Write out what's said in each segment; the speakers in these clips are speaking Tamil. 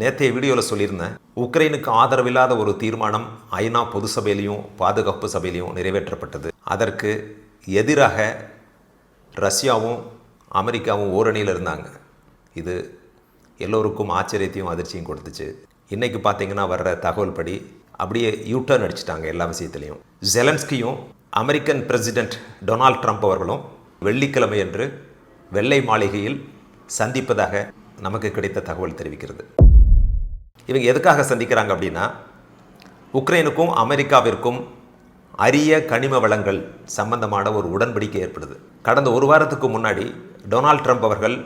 நேற்றைய வீடியோவில் சொல்லியிருந்தேன் உக்ரைனுக்கு ஆதரவில்லாத ஒரு தீர்மானம் ஐநா பொது சபையிலையும் பாதுகாப்பு சபையிலையும் நிறைவேற்றப்பட்டது. அதற்கு எதிராக ரஷ்யாவும் அமெரிக்காவும் ஓரணியில் இருந்தாங்க. இது எல்லோருக்கும் ஆச்சரியத்தையும் அதிர்ச்சியும் கொடுத்துச்சு. இன்றைக்கி பார்த்தீங்கன்னா வர்ற தகவல் படி அப்படியே யூட்டர்ன் அடிச்சிட்டாங்க எல்லா விஷயத்துலையும். ஜெலன்ஸ்கியும் அமெரிக்கன் பிரசிடென்ட் டொனால்ட் ட்ரம்ப் அவர்களும் வெள்ளிக்கிழமை அன்று வெள்ளை மாளிகையில் சந்திப்பதாக நமக்கு கிடைத்த தகவல் தெரிவிக்கிறது. இவங்க எதுக்காக சந்திக்கிறாங்க அப்படின்னா உக்ரைனுக்கும் அமெரிக்காவிற்கும் அரிய கனிம வளங்கள் சம்பந்தமான ஒரு உடன்படிக்கை ஏற்படுது. கடந்த ஒரு வாரத்துக்கு முன்னாடி டொனால்ட் ட்ரம்ப் அவர்கள்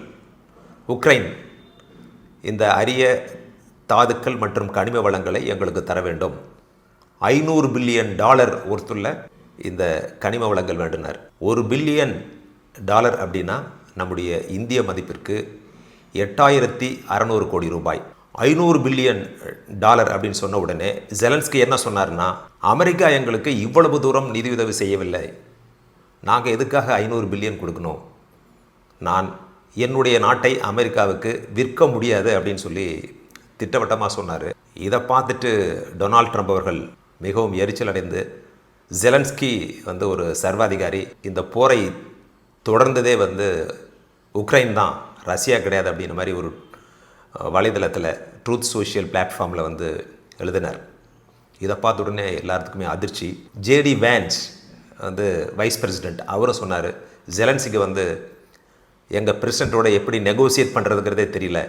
உக்ரைன் இந்த அரிய தாதுக்கள் மற்றும் கனிம வளங்களை எங்களுக்கு தர வேண்டும். ஐநூறு பில்லியன் டாலர் ஒருத்துள்ள இந்த கனிம வளங்கள் வேண்டினார். ஒரு பில்லியன் டாலர் அப்படின்னா நம்முடைய இந்திய மதிப்பிற்கு எட்டாயிரத்தி அறநூறு கோடி ரூபாய். ஐநூறு பில்லியன் டாலர் அப்படின்னு சொன்ன உடனே ஜெலன்ஸ்கி என்ன சொன்னார்னா அமெரிக்கா எங்களுக்கு இவ்வளவு தூரம் நிதியுதவி செய்யவில்லை. நாங்கள் எதுக்காக ஐநூறு பில்லியன் கொடுக்கணும்? நான் என்னுடைய நாட்டை அமெரிக்காவுக்கு விற்க முடியாது அப்படின்னு சொல்லி திட்டவட்டமாக சொன்னார். இதை பார்த்துட்டு டொனால்ட் ட்ரம்ப் அவர்கள் மிகவும் எரிச்சல் அடைந்து ஜெலன்ஸ்கி வந்து ஒரு சர்வாதிகாரி. இந்த போரை தொடர்ந்ததே வந்து உக்ரைன் தான் ரஷ்யா கிடையாது அப்படின்ற மாதிரி ஒரு வலைதளத்தில் ட்ரூத் சோஷியல் பிளாட்ஃபார்மில் வந்து எழுதினார். இதை பார்த்த உடனே எல்லாத்துக்குமே அதிர்ச்சி. ஜேடி வேன்ஸ் வந்து வைஸ் பிரசிடெண்ட் அவரும் சொன்னார் ஜெலன்சிக்கு வந்து எங்கள் பிரசிடெண்ட்டோட எப்படி நெகோசியேட் பண்ணுறதுங்கிறதே தெரியல.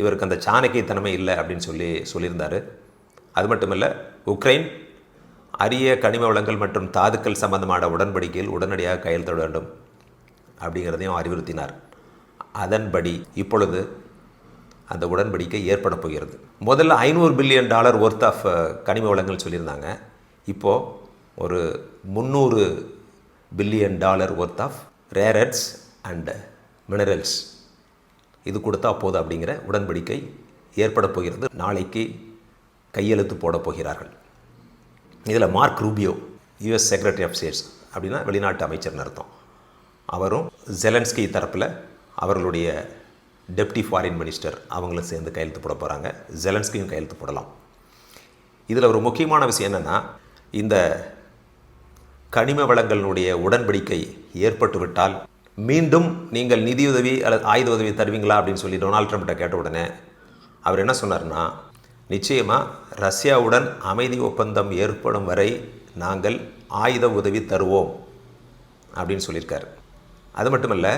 இவருக்கு அந்த சாணக்கியத்தனமே இல்லை அப்படின்னு சொல்லி சொல்லியிருந்தார். அது மட்டும் இல்லை உக்ரைன் அரிய கனிம வளங்கள் மற்றும் தாதுக்கள் சம்பந்தமான உடன்படிக்கையில் உடனடியாக கையெழுத்திட வேண்டும் அப்படிங்கிறதையும் அறிவுறுத்தினார். அதன்படி இப்பொழுது அந்த உடன்படிக்கை ஏற்பட போகிறது. முதல்ல ஐநூறு பில்லியன் டாலர் ஒர்த் ஆஃப் கனிம வளங்கள் சொல்லியிருந்தாங்க. இப்போது ஒரு முந்நூறு billion dollar worth of rare earths and minerals இது கொடுத்தா போதும் அப்படிங்கிற உடன்படிக்கை ஏற்பட போகிறது. நாளைக்கு கையெழுத்து போட போகிறார்கள். இதில் Mark Rubio US secretary of states அப்படின்னா வெளிநாட்டு அமைச்சர்னு அர்த்தம். அவரும் ஜெலன்ஸ்கி தரப்பில் அவர்களுடைய டெப்டி ஃபாரின் மினிஸ்டர் அவங்களும் சேர்ந்து கையெழுத்து போட போகிறாங்க ஜெலன்ஸ்கியும் கையெழுத்து போடலாம். இதில் ஒரு முக்கியமான விஷயம் என்னென்னா இந்த கனிம வளங்களினுடைய உடன்படிக்கை ஏற்பட்டுவிட்டால் மீண்டும் நீங்கள் நிதியுதவி அல்லது ஆயுத உதவி தருவீங்களா அப்படின்னு சொல்லி டொனால்ட் ட்ரம்ப்கிட்ட கேட்ட உடனே அவர் என்ன சொன்னார்னா நிச்சயமாக ரஷ்யாவுடன் அமைதி ஒப்பந்தம் ஏற்படும் வரை நாங்கள் ஆயுத உதவி தருவோம் அப்படின்னு சொல்லியிருக்காரு. அது மட்டும் இல்லை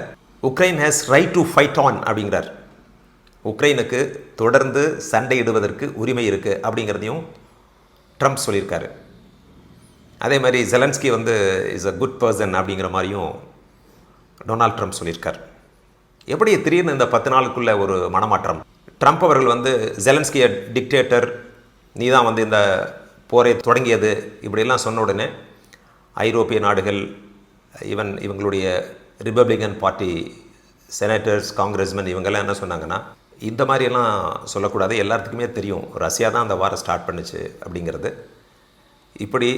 Ukraine has right to fight on அப்படிங்கிறார். உக்ரைனுக்கு தொடர்ந்து சண்டையிடுவதற்கு உரிமை இருக்குது அப்படிங்கிறதையும் ட்ரம்ப் சொல்லியிருக்காரு. அதே மாதிரி ஜெலன்ஸ்கி வந்து இஸ் அ குட் பர்சன் அப்படிங்கிற மாதிரியும் டொனால்ட் ட்ரம்ப் சொல்லியிருக்கார். எப்படி திடீர்னு இந்த பத்து நாளுக்குள்ள ஒரு மனமாற்றம்? ட்ரம்ப் அவர்கள் வந்து ஜெலன்ஸ்கிய டிக்டேட்டர் நீ தான் வந்து இந்த போரை தொடங்கியது இப்படியெல்லாம் சொன்ன உடனே ஐரோப்பிய நாடுகள் ஈவன் இவங்களுடைய ரிப்பப்ளிகன் பார்ட்டி செனட்டர்ஸ் காங்கிரஸ்மேன் இவங்கெல்லாம் என்ன சொன்னாங்கன்னா இந்த மாதிரியெல்லாம் சொல்லக்கூடாது. எல்லாத்துக்குமே தெரியும். ரஷ்யா தான் அந்த வாரம் ஸ்டார்ட் பண்ணுச்சு அப்படிங்கிறது. இப்படி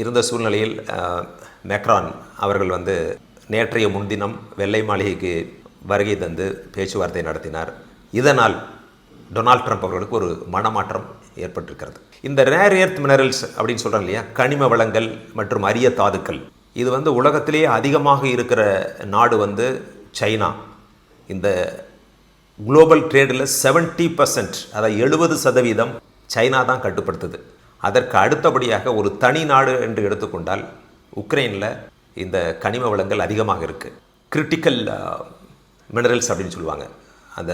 இருந்த சூழ்நிலையில் மெக்ரான் அவர்கள் வந்து நேற்றைய முன்தினம் வெள்ளை மாளிகைக்கு வருகை தந்து பேச்சுவார்த்தை நடத்தினார். இதனால் டொனால்ட் ட்ரம்ப் அவர்களுக்கு ஒரு மனமாற்றம் ஏற்பட்டிருக்கிறது. இந்த ரேர் எர்த் மினரல்ஸ் அப்படின்னு சொல்கிறாங்க இல்லையா? கனிம வளங்கள் மற்றும் அரிய தாதுக்கள். இது வந்து உலகத்திலேயே அதிகமாக இருக்கிற நாடு வந்து சைனா. இந்த குளோபல் ட்ரேடில் 70% பர்சன்ட் அதாவது எழுபது சதவீதம் சைனா தான் கட்டுப்படுத்துது. அதற்கு அடுத்தபடியாக ஒரு தனி நாடு என்று எடுத்துக்கொண்டால் உக்ரைனில் இந்த கனிம வளங்கள் அதிகமாக இருக்குது கிரிட்டிக்கல் மினரல்ஸ் அப்படின்னு சொல்லுவாங்க. அந்த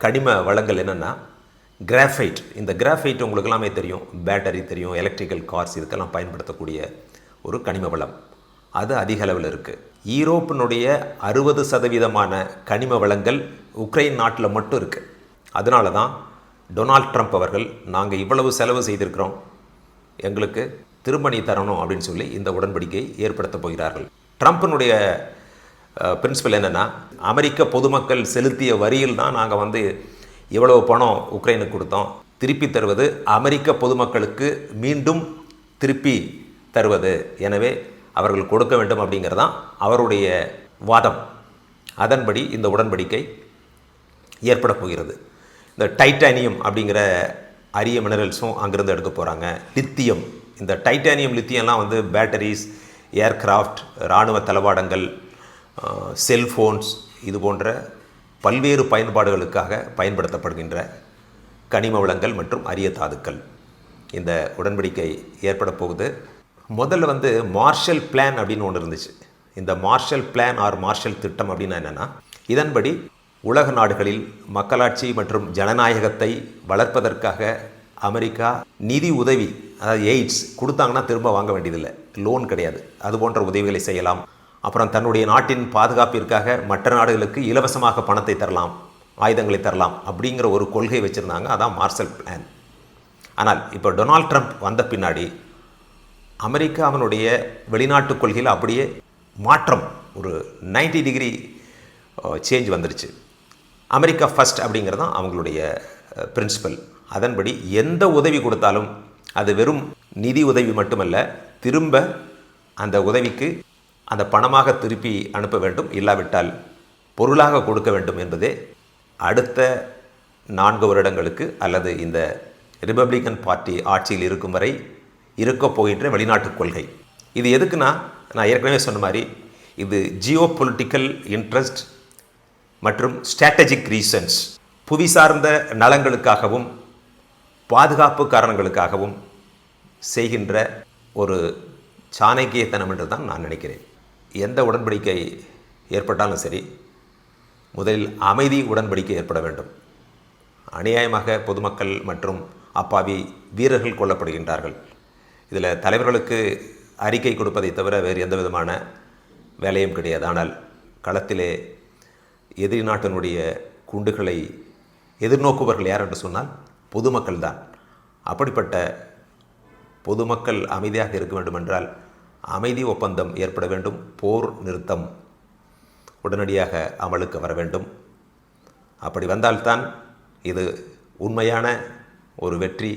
கனிம வளங்கள் என்னென்னா கிராஃபைட் இந்த கிராஃபைட் உங்களுக்கு எல்லாமே தெரியும். பேட்டரி தெரியும் எலக்ட்ரிக்கல் கார்ஸ் இதுக்கெல்லாம் பயன்படுத்தக்கூடிய ஒரு கனிம வளம். அது அதிக அளவில் இருக்குது ஈரோப்பினுடைய அறுபது சதவீதமான கனிம வளங்கள் உக்ரைன் நாட்டில் மட்டும் இருக்குது அதனால தான் டொனால்ட் ட்ரம்ப் அவர்கள் நாங்கள் இவ்வளவு செலவு செய்திருக்கிறோம். எங்களுக்கு திரும்ப நீ தரணும் அப்படின்னு சொல்லி இந்த உடன்படிக்கை ஏற்படுத்தப் போகிறார்கள். ட்ரம்ப்பினுடைய பிரின்சிபல் என்னென்னா அமெரிக்க பொதுமக்கள் செலுத்திய வரியில் தான் நாங்கள் வந்து இவ்வளவு பணம் உக்ரைனுக்கு கொடுத்தோம். திருப்பி தருவது அமெரிக்க பொதுமக்களுக்கு மீண்டும் திருப்பி தருவது. எனவே அவர்கள் கொடுக்க வேண்டும் அப்படிங்கிறதான் அவருடைய வாதம். அதன்படி இந்த உடன்படிக்கை ஏற்பட போகிறது. இந்த டைட்டானியம் அப்படிங்கிற அரிய மினரல்ஸும் அங்கேருந்து எடுக்க போகிறாங்க லித்தியம். இந்த டைட்டானியம் லித்தியம்லாம் வந்து பேட்டரிஸ் ஏர்கிராஃப்ட் இராணுவ தளவாடங்கள் செல்ஃபோன்ஸ் இது போன்ற பல்வேறு பயன்பாடுகளுக்காக பயன்படுத்தப்படுகின்ற கனிம வளங்கள் மற்றும் அரிய தாதுக்கள். இந்த உடன்படிக்கை ஏற்பட போகுது. முதல்ல வந்து மார்ஷல் பிளான் அப்படின்னு ஒன்று இருந்துச்சு. இந்த மார்ஷல் பிளான் ஆர் மார்ஷல் திட்டம் அப்படின்னா என்னென்னா இதன்படி உலக நாடுகளில் மக்களாட்சி மற்றும் ஜனநாயகத்தை வளர்ப்பதற்காக அமெரிக்கா நிதி உதவி அதாவது எய்ட்ஸ் கொடுத்தாங்கன்னா திரும்ப வாங்க வேண்டியதில்லை. லோன் கிடையாது. அது போன்ற உதவிகளை செய்யலாம். அப்புறம் தன்னுடைய நாட்டின் பாதுகாப்பிற்காக மற்ற நாடுகளுக்கு இலவசமாக பணத்தை தரலாம் ஆயுதங்களை தரலாம் அப்படிங்கிற ஒரு கொள்கை வச்சுருந்தாங்க. அதான் மார்ஷல் பிளான் ஆனால் இப்போ டொனால்ட் ட்ரம்ப் வந்த பின்னாடி அமெரிக்கா அவனுடைய வெளிநாட்டு கொள்கையில் அப்படியே மாற்றம் ஒரு 90 டிகிரி சேஞ்ச் வந்துருச்சு. அமெரிக்கா ஃபஸ்ட் அப்படிங்கிறது தான் அவங்களுடைய பிரின்சிபல் அதன்படி எந்த உதவி கொடுத்தாலும் அது வெறும் நிதி உதவி மட்டுமல்ல திரும்ப அந்த உதவிக்கு அந்த பணமாக திருப்பி அனுப்ப வேண்டும். இல்லாவிட்டால் பொருளாக கொடுக்க வேண்டும் என்பதே அடுத்த நான்கு வருடங்களுக்கு அல்லது இந்த ரிப்பப்ளிக்கன் பார்ட்டி ஆட்சியில் இருக்கும் வரை இருக்கப் போகின்ற வெளிநாட்டு கொள்கை. இது எதுக்குன்னா நான் ஏற்கனவே சொன்ன மாதிரி இது ஜியோ பொலிட்டிக்கல் இன்ட்ரெஸ்ட் மற்றும் ஸ்ட்ராட்டஜிக் ரீசன்ஸ் புவி சார்ந்த நலங்களுக்காகவும் பாதுகாப்பு காரணங்களுக்காகவும் செய்கின்ற ஒரு சாணக்கியத்தனம் என்று தான் நான் நினைக்கிறேன். எந்த உடன்படிக்கை ஏற்பட்டாலும் சரி முதலில் அமைதி உடன்படிக்கை ஏற்பட வேண்டும். அநியாயமாக பொதுமக்கள் மற்றும் அப்பாவி வீரர்கள் கொல்லப்படுகின்றார்கள். இதில் தலைவர்களுக்கு அறிக்கை கொடுப்பதை தவிர வேறு எந்த விதமான வேலையும் கிடையாது. ஆனால் களத்திலே எதிரி நாட்டினுடைய குண்டுகளை எதிர்நோக்குபவர்கள் யார் என்று சொன்னால் பொதுமக்கள் தான். அப்படிப்பட்ட பொதுமக்கள் அமைதியாக இருக்க வேண்டுமென்றால் அமைதி ஒப்பந்தம் ஏற்பட வேண்டும் போர் நிறுத்தம் உடனடியாக அமலுக்கு வர வேண்டும். அப்படி வந்தால்தான் இது உண்மையான ஒரு வெற்றி.